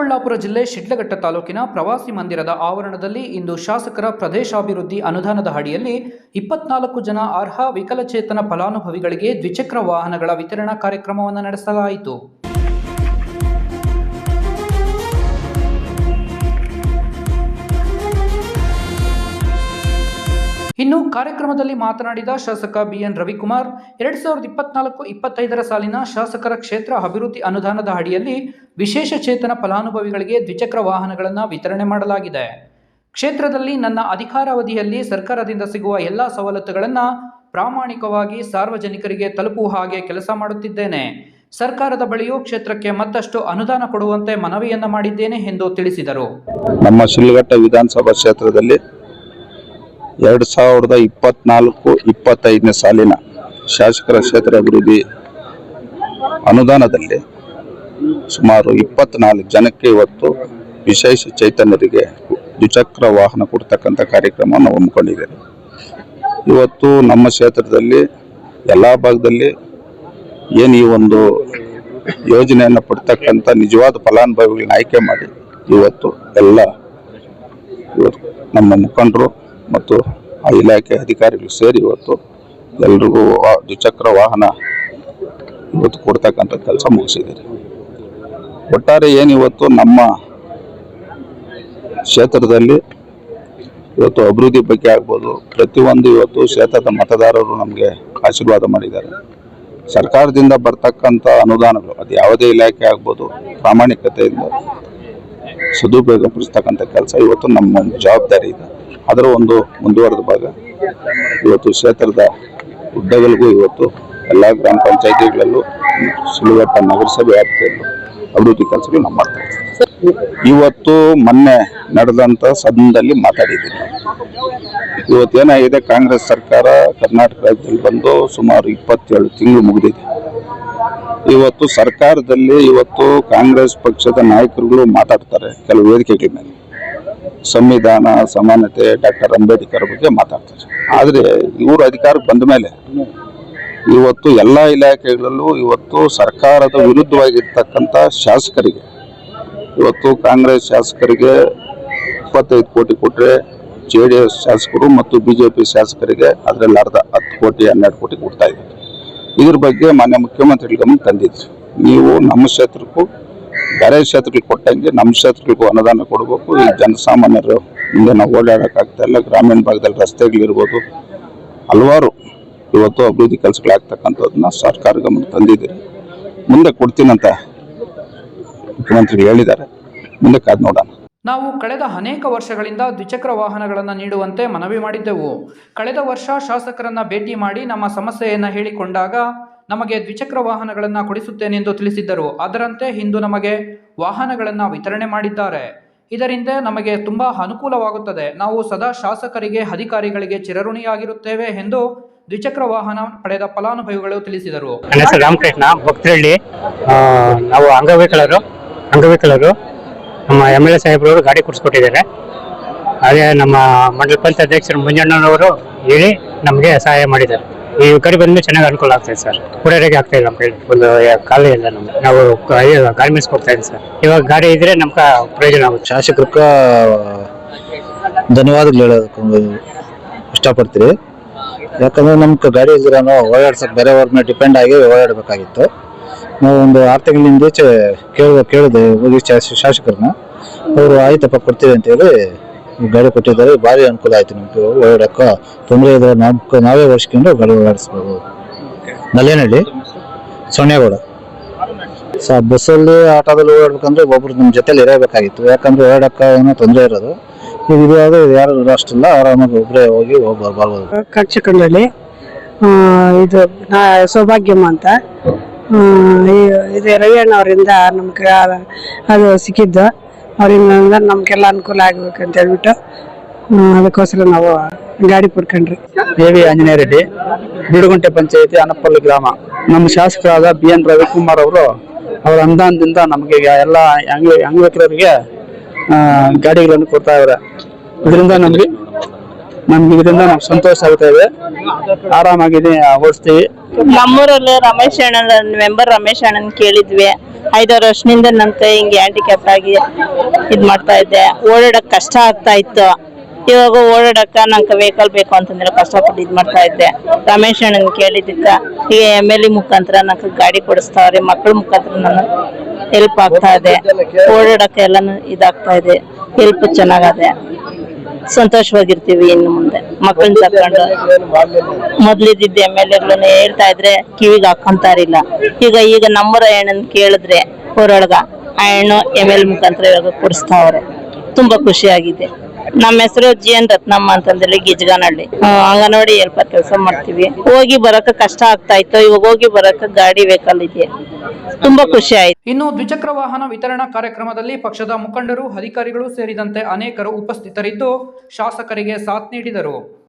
ಚಿಕ್ಕಬಳ್ಳಾಪುರ ಜಿಲ್ಲೆ ಶಿಡ್ಲಘಟ್ಟ ತಾಲೂಕಿನ ಪ್ರವಾಸಿ ಮಂದಿರದ ಆವರಣದಲ್ಲಿ ಇಂದು ಶಾಸಕರ ಪ್ರದೇಶಾಭಿವೃದ್ಧಿ ಅನುದಾನದ ಅಡಿಯಲ್ಲಿ ಇಪ್ಪತ್ನಾಲ್ಕು ಜನ ಅರ್ಹ ವಿಕಲಚೇತನ ಫಲಾನುಭವಿಗಳಿಗೆ ದ್ವಿಚಕ್ರ ವಾಹನಗಳ ವಿತರಣಾ ಕಾರ್ಯಕ್ರಮವನ್ನು ನಡೆಸಲಾಯಿತು. ಇನ್ನು ಕಾರ್ಯಕ್ರಮದಲ್ಲಿ ಮಾತನಾಡಿದ ಶಾಸಕ ಬಿಎನ್ ರವಿಕುಮಾರ್, ಎರಡ್ ಸಾವಿರದ ಇಪ್ಪತ್ನಾಲ್ಕು ಇಪ್ಪತ್ತೈದರ ಸಾಲಿನ ಶಾಸಕರ ಕ್ಷೇತ್ರ ಅಭಿವೃದ್ಧಿ ಅನುದಾನದ ಅಡಿಯಲ್ಲಿ ವಿಶೇಷ ಚೇತನ ಫಲಾನುಭವಿಗಳಿಗೆ ದ್ವಿಚಕ್ರ ವಾಹನಗಳನ್ನು ವಿತರಣೆ ಮಾಡಲಾಗಿದೆ. ಕ್ಷೇತ್ರದಲ್ಲಿ ನನ್ನ ಅಧಿಕಾರಾವಧಿಯಲ್ಲಿ ಸರ್ಕಾರದಿಂದ ಸಿಗುವ ಎಲ್ಲ ಸವಲತ್ತುಗಳನ್ನು ಪ್ರಾಮಾಣಿಕವಾಗಿ ಸಾರ್ವಜನಿಕರಿಗೆ ತಲುಪುವ ಹಾಗೆ ಕೆಲಸ ಮಾಡುತ್ತಿದ್ದೇನೆ. ಸರ್ಕಾರದ ಬಳಿಯೂ ಕ್ಷೇತ್ರಕ್ಕೆ ಮತ್ತಷ್ಟು ಅನುದಾನ ಕೊಡುವಂತೆ ಮನವಿಯನ್ನ ಮಾಡಿದ್ದೇನೆ ಎಂದು ತಿಳಿಸಿದರು. ನಮ್ಮ ಶಿಲ್ಘಟ್ಟ ವಿಧಾನಸಭಾ ಕ್ಷೇತ್ರದಲ್ಲಿ ಎರಡು ಸಾವಿರದ ಇಪ್ಪತ್ನಾಲ್ಕು, ಇಪ್ಪತ್ತೈದನೇ ಸಾಲಿನ ಶಾಸಕರ ಕ್ಷೇತ್ರ ಅಭಿವೃದ್ಧಿ ಅನುದಾನದಲ್ಲಿ ಸುಮಾರು ಇಪ್ಪತ್ನಾಲ್ಕು ಜನಕ್ಕೆ ಇವತ್ತು ವಿಶೇಷ ಚೈತನ್ಯರಿಗೆ ದ್ವಿಚಕ್ರ ವಾಹನ ಕೊಡ್ತಕ್ಕಂಥ ಕಾರ್ಯಕ್ರಮವನ್ನು ಹಮ್ಮಿಕೊಂಡಿದ್ದೇವೆ. ಇವತ್ತು ನಮ್ಮ ಕ್ಷೇತ್ರದಲ್ಲಿ ಎಲ್ಲ ಭಾಗದಲ್ಲಿ ಏನು ಈ ಒಂದು ಯೋಜನೆಯನ್ನು ಪಡ್ತಕ್ಕಂಥ ನಿಜವಾದ ಫಲಾನುಭವಿಗಳನ್ನ ಆಯ್ಕೆ ಮಾಡಿ ಇವತ್ತು ಎಲ್ಲ ಇವತ್ತು ನಮ್ಮ ಮುಖಂಡರು ಮತ್ತು ಆ ಇಲಾಖೆ ಅಧಿಕಾರಿಗಳು ಸೇರಿ ಇವತ್ತು ಎಲ್ರಿಗೂ ದ್ವಿಚಕ್ರ ವಾಹನ ಇವತ್ತು ಕೊಡ್ತಕ್ಕಂಥ ಕೆಲಸ ಮುಗಿಸಿದ್ದಾರೆ. ಒಟ್ಟಾರೆ ಏನು ಇವತ್ತು ನಮ್ಮ ಕ್ಷೇತ್ರದಲ್ಲಿ ಇವತ್ತು ಅಭಿವೃದ್ಧಿ ಬಗ್ಗೆ ಆಗ್ಬೋದು. ಪ್ರತಿಯೊಂದು ಇವತ್ತು ಕ್ಷೇತ್ರದ ಮತದಾರರು ನಮಗೆ ಆಶೀರ್ವಾದ ಮಾಡಿದ್ದಾರೆ. ಸರ್ಕಾರದಿಂದ ಬರ್ತಕ್ಕಂಥ ಅನುದಾನಗಳು, ಅದು ಯಾವುದೇ ಇಲಾಖೆ ಆಗ್ಬೋದು, ಪ್ರಾಮಾಣಿಕತೆಯಿಂದ ಸದುಪಯೋಗಪಡಿಸ್ತಕ್ಕಂಥ ಕೆಲಸ ಇವತ್ತು ನಮ್ಮ ಜವಾಬ್ದಾರಿ ಇದೆ. ಅದರ ಒಂದು ಮುಂದುವರೆದ ಭಾಗ. ಇವತ್ತು ಕ್ಷೇತ್ರದ ಉದ್ದಗಲಿಗೂ ಇವತ್ತು ಎಲ್ಲ ಗ್ರಾಮ ಪಂಚಾಯಿತಿಗಳಲ್ಲೂ ಸುಳಿವಟ್ಟ ನಗರಸಭೆ ವ್ಯಾಪ್ತಿಯಲ್ಲೂ ಅಭಿವೃದ್ಧಿ ಕೆಲಸಗಳು ನಾವು ಇವತ್ತು ಮೊನ್ನೆ ನಡೆದಂಥ ಸದನದಲ್ಲಿ ಮಾತಾಡಿದ್ದೀನಿ. ಇವತ್ತು ಏನಾಗಿದೆ ಕಾಂಗ್ರೆಸ್ ಸರ್ಕಾರ ಕರ್ನಾಟಕ ರಾಜ್ಯದಲ್ಲಿ ಬಂದು ಸುಮಾರು ಇಪ್ಪತ್ತೇಳು ತಿಂಗಳು ಮುಗಿದಿದೆ. ಇವತ್ತು ಸರ್ಕಾರದಲ್ಲಿ ಇವತ್ತು ಕಾಂಗ್ರೆಸ್ ಪಕ್ಷದ ನಾಯಕರುಗಳು ಮಾತಾಡ್ತಾರೆ ಕೆಲವು ವೇದಿಕೆಗಳ ಮೇಲೆ. ಸಂವಿಧಾನ ಸಮಾನತೆ ಡಾಕ್ಟರ್ ಅಂಬೇಡ್ಕರ್ ಬಗ್ಗೆ ಮಾತಾಡ್ತಾರೆ. ಆದರೆ ಇವರು ಅಧಿಕಾರಕ್ಕೆ ಬಂದ ಮೇಲೆ ಇವತ್ತು ಎಲ್ಲ ಇಲಾಖೆಗಳಲ್ಲೂ ಇವತ್ತು ಸರ್ಕಾರದ ವಿರುದ್ಧವಾಗಿರ್ತಕ್ಕಂಥ ಶಾಸಕರಿಗೆ, ಇವತ್ತು ಕಾಂಗ್ರೆಸ್ ಶಾಸಕರಿಗೆ ಇಪ್ಪತ್ತೈದು ಕೋಟಿ ಕೊಟ್ಟರೆ ಜೆ ಡಿ ಎಸ್ ಶಾಸಕರು ಮತ್ತು ಬಿ ಜೆ ಪಿ ಶಾಸಕರಿಗೆ ಅದರಲ್ಲಿ ಅರ್ಧ ಹತ್ತು ಕೋಟಿ, ಹನ್ನೆರಡು ಕೋಟಿ ಕೊಡ್ತಾ ಇದ್ದಾರೆ. ಇದ್ರ ಬಗ್ಗೆ ಮಾನ್ಯ ಮುಖ್ಯಮಂತ್ರಿಗಳ ಗಮನ ತಂದಿದ್ರು. ನೀವು ನಮ್ಮ ಕ್ಷೇತ್ರಕ್ಕೂ ಬೇರೆ ಕ್ಷೇತ್ರಗಳಿಗೆ ಕೊಟ್ಟಂಗೆ ನಮ್ಮ ಕ್ಷೇತ್ರಗಳಿಗೂ ಅನುದಾನ ಕೊಡಬೇಕು. ಈ ಜನಸಾಮಾನ್ಯರು ಮುಂದೆ ನಾವು ಓಡಾಡೋಕ್ಕಾಗ್ತಾ ಇಲ್ಲ. ಗ್ರಾಮೀಣ ಭಾಗದಲ್ಲಿ ರಸ್ತೆಗಳಿರ್ಬೋದು. ಹಲವಾರು ಇವತ್ತು ಅಭಿವೃದ್ಧಿ ಕೆಲಸಗಳಾಗ್ತಕ್ಕಂಥದ್ದನ್ನ ಸರ್ಕಾರ ಗಮನ ತಂದಿದ್ದೀರಿ ಮುಂದೆ ಕೊಡ್ತೀನಂತ ಮುಖ್ಯಮಂತ್ರಿ ಹೇಳಿದ್ದಾರೆ. ಮುಂದೆ ಕಾದ್ ನೋಡೋಣ. ನಾವು ಕಳೆದ ಅನೇಕ ವರ್ಷಗಳಿಂದ ದ್ವಿಚಕ್ರ ವಾಹನಗಳನ್ನು ನೀಡುವಂತೆ ಮನವಿ ಮಾಡಿದ್ದೆವು. ಕಳೆದ ವರ್ಷ ಶಾಸಕರನ್ನ ಭೇಟಿ ಮಾಡಿ ನಮ್ಮ ಸಮಸ್ಯೆಯನ್ನು ಹೇಳಿಕೊಂಡಾಗ ನಮಗೆ ದ್ವಿಚಕ್ರ ವಾಹನಗಳನ್ನು ಕೊಡಿಸುತ್ತೇನೆಂದು ತಿಳಿಸಿದ್ದರು. ಅದರಂತೆ ಇಂದು ನಮಗೆ ವಾಹನಗಳನ್ನು ವಿತರಣೆ ಮಾಡಿದ್ದಾರೆ. ಇದರಿಂದ ನಮಗೆ ತುಂಬ ಅನುಕೂಲವಾಗುತ್ತದೆ. ನಾವು ಸದಾ ಶಾಸಕರಿಗೆ ಅಧಿಕಾರಿಗಳಿಗೆ ಚಿರಋಣಿಯಾಗಿರುತ್ತೇವೆ ಎಂದು ದ್ವಿಚಕ್ರ ವಾಹನ ಪಡೆದ ಫಲಾನುಭವಿಗಳು ತಿಳಿಸಿದರು. ರಾಮಕೃಷ್ಣ. ಭಕ್ತರಳ್ಳಿ ಆ, ನಾವು ಅಂಗವಿಕಲರು. ಅಂಗವಿಕಲರು. ನಮ್ಮ ಎಂ ಎಲ್ ಎ ಸಾಹೇಬ್ರವರು ಗಾಡಿ ಕೊಡಿಸ್ಕೊಟ್ಟಿದ್ದಾರೆ ಹಾಗೆ ನಮ್ಮ ಮಂಡಲ ಪಂಚಾಯತ್ ಅಧ್ಯಕ್ಷರು ಮಂಜಣ್ಣನವರು ಹೇಳಿ ನಮಗೆ ಸಹಾಯ ಮಾಡಿದ್ದಾರೆ. ಈ ಕಡೆ ಬಂದ್ಮೇಲೆ ಚೆನ್ನಾಗಿ ಅನುಕೂಲ ಆಗ್ತದೆ ಸರ್. ಕುಡಿಯೋರಿಗೆ ಆಗ್ತಾ ಇಲ್ಲ ನಮ್ಮ ಕೈಲಿ ಒಂದು ಕಾಲ ಇಲ್ಲ ನಮ್ಗೆ. ನಾವು ಗಾರ್ಮೆಂಟ್ಸ್ ಹೋಗ್ತಾ ಇದ್ದೀವಿ ಸರ್. ಇವಾಗ ಗಾಡಿ ಇದ್ರೆ ನಮ್ಗೆ ಪ್ರಯೋಜನ ಆಗುತ್ತೆ. ಶಾಸಕರಿಗೆ ಧನ್ಯವಾದಗಳು ಹೇಳೋದಕ್ಕೆ ಇಷ್ಟಪಡ್ತೀವಿ ಯಾಕಂದ್ರೆ ನಮ್ಗೆ ಗಾಡಿ ಇದ್ರೆ ನಾವು ಓಡಾಡ್ಸಕ್ಕೆ ಬೇರೆಯವ್ರನ್ನ ಡಿಪೆಂಡ್ ಆಗಿ ಓಡಾಡಬೇಕಾಗಿತ್ತು. ನಾವು ಒಂದು ಆರು ತಿಂಗಳಿಂದ ಈಚೆ ಕೇಳಿದೆ ಕೇಳಿದೆ ಹೋಗಿ ಶಾಸಕರನ್ನ. ಅವರು, ಆಯ್ತಪ್ಪ, ಕೊಡ್ತೀವಿ ಅಂತೇಳಿ ಗಾಡಿ ಕೊಟ್ಟಿದ್ದಾರೆ ಭಾರಿ ಅನುಕೂಲ ಆಯ್ತು ನಮ್ಗೆ. ಓಡಾಡಕ್ಕೆ ತೊಂದರೆ ಇದ್ರೆ ನಾವು ನಾವೇ ಓಡಿಸ್ಕೊಂಡು ಗಾಡಿ ಓಡಾಡಿಸ್ಬೋದು. ನಲ್ಲೇನಹಳ್ಳಿ ಸೊನ್ನೆಗೌಡ ಸ ಬಸ್ಸಲ್ಲಿ ಆಟೋದಲ್ಲಿ ಓಡಾಡ್ಬೇಕಂದ್ರೆ ಒಬ್ರು ನಮ್ಮ ಜೊತೆಲಿ ಇರಬೇಕಾಗಿತ್ತು. ಯಾಕಂದ್ರೆ ಓಡಾಡಕ್ಕೆ ಏನೋ ತೊಂದರೆ ಇರೋದು. ಈಗ ಇದು ಯಾವುದು ಯಾರು ಅಷ್ಟಿಲ್ಲ ಆರಾಮಾಗಿ ಒಬ್ಬರೇ ಹೋಗಿ ಹೋಗಿ ಬರ್ಬೋದು. ಕರ್ಚಿಕೊಂಡಳ್ಳಿ ಇದು ನಾ ಸೌಭಾಗ್ಯಮ್ಮ ಅಂತ. ಇದು ರವಿಯಣ್ಣ ಅವರಿಂದ ನಮ್ಗೆ ಅದು ಸಿಕ್ಕಿದ್ದು. ಅವರಿಂದ ನಮ್ಗೆಲ್ಲ ಅನುಕೂಲ ಆಗ್ಬೇಕು ಅಂತ ಹೇಳ್ಬಿಟ್ಟು ಅದಕ್ಕೋಸ್ಕರ ನಾವು ಗಾಡಿ ಪಡ್ಕೊಂಡ್ರಿ ದೇವಿ ಆಂಜನೇಯ ರೆಡ್ಡಿ ಬಿಡುಗುಂಟೆ ಪಂಚಾಯತಿ ಅನಪಲ್ಲಿ ಗ್ರಾಮ. ನಮ್ಮ ಶಾಸಕರಾದ ಬಿ ಎನ್ ರವಿಕುಮಾರ್ ಅವರು, ಅವರ ಅನುದಾನದಿಂದ ನಮಗೆ ಎಲ್ಲ ಅಂಗ ಅಂಗವಿಕಲರಿಗೆ ಗಾಡಿಗಳನ್ನು ಕೊಡ್ತಾ ಇದ್ದಾರೆ. ಇದರಿಂದ ನಮಗೆ ನಮ್ಗೆ ಇದರಿಂದ ನಮ್ಗೆ ಸಂತೋಷ ಆಗ್ತಾ ಆರಾಮಾಗಿದೆ ಓಡಿಸ್ತೀವಿ. ನಮ್ಮೂರಲ್ಲಿ ರಮೇಶ್ ಅಣ್ಣ ಮೆಂಬರ್ ರಮೇಶ್ ಅಣ್ಣನ್ ಕೇಳಿದ್ವಿ. ಐದಾರು ವರ್ಷದಿಂದ ಕೈ ಹಿಂಗೆ ಹ್ಯಾಂಡಿಕ್ಯಾಪ್ ಆಗಿ ಇದ್ ಮಾಡ್ತಾ ಇದ್ದೆ. ಓಡಾಡಕ್ ಕಷ್ಟ ಆಗ್ತಾ ಇತ್ತು. ಇವಾಗ ಓಡಾಡಕ್ಕ ನಂಗೆ ವೆಹಿಕಲ್ ಬೇಕು ಅಂತಂದ್ರೆ ಕಷ್ಟಪಟ್ಟು ಇದ್ ಮಾಡ್ತಾ ಇದ್ದೆ. ರಮೇಶ್ ಅಣ್ಣನ್ ಕೇಳಿದ್ದಕ್ಕ ಈಗ ಎಂ ಎಲ್ ಎ ಮುಖಾಂತರ ನಂಗೆ ಗಾಡಿ ಕೊಡಿಸ್ತಾವ್ರೆ ಮಕ್ಕಳ ಮುಖಾಂತರ ನಾನು ಹೆಲ್ಪ್ ಆಗ್ತಾ ಇದೆ ಓಡಾಡಕ್ಕೆ ಎಲ್ಲಾನು ಇದಾಗ್ತಾ ಇದೆ. ಹೆಲ್ಪ್ ಚೆನ್ನಾಗದೆ ಸಂತೋಷವಾಗಿರ್ತೀವಿ ಇನ್ನು ಮುಂದೆ. ಮಕ್ಕಳನ್ನ ತಕೊಂಡು ಮೊದ್ಲಿದ್ದ ಎಂ ಎಲ್ ಎಗಳನ್ನ ಹೇಳ್ತಾ ಇದ್ರೆ ಕಿವಿಗೆ ಹಾಕೊಂತಾರಿಲ್ಲ. ಈಗ ಈಗ ನಮ್ಮರ ಹೆಣ್ಣನ್ ಕೇಳಿದ್ರೆ ಊರೊಳಗ ಆ ಹೆಣ್ಣು ಎಂ ಎಲ್ ಮುಖಾಂತರ ಕೊಡಿಸ್ತಾವ್ರೆ. ತುಂಬಾ ಖುಷಿ ಆಗಿದೆ ನಮ್ಮ ಹೆಸರು ಜಿ ಎನ್ ರತ್ನಮ್ಮ ಅಂತಂದ್ರೆ ಗಿಜ್ಗಾನಹಳ್ಳಿ. ಅಂಗನವಾಡಿ ಹೆಲ್ಪರ್ ಕೆಲಸ ಮಾಡ್ತೀವಿ. ಹೋಗಿ ಬರಕ ಕಷ್ಟ ಆಗ್ತಾ ಇತ್ತು. ಇವಾಗ ಹೋಗಿ ಬರಕ ಗಾಡಿ ವೆಹಿಕಲ್ ತುಂಬಾ ಖುಷಿ ಆಯ್ತು. ಇನ್ನು ದ್ವಿಚಕ್ರ ವಾಹನ ವಿತರಣಾ ಕಾರ್ಯಕ್ರಮದಲ್ಲಿ ಪಕ್ಷದ ಮುಖಂಡರು, ಅಧಿಕಾರಿಗಳು ಸೇರಿದಂತೆ ಅನೇಕರು ಉಪಸ್ಥಿತರಿದ್ದು ಶಾಸಕರಿಗೆ ಸಾಥ್ ನೀಡಿದರು.